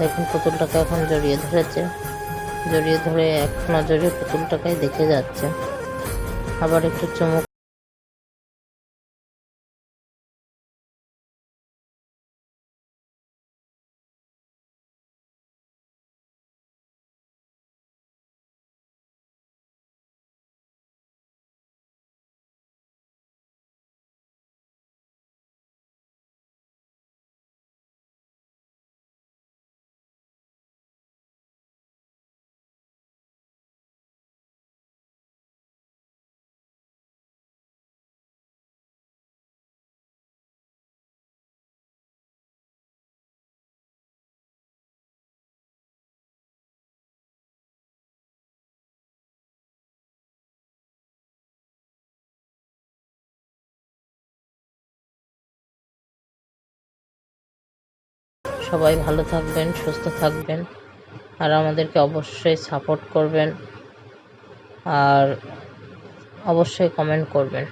দেখুন পুতুলটাকে এখন জড়িয়ে ধরেছে। জড়িয়ে ধরে এক নজরে পুতুল পুতুলটাকে দেখে যাচ্ছে। আবার একটু চুমুক সবাই ভালো থাকবেন সুস্থ থাকবেন আর আমাদেরকে অবশ্যই সাপোর্ট করবেন আর অবশ্যই কমেন্ট করবেন।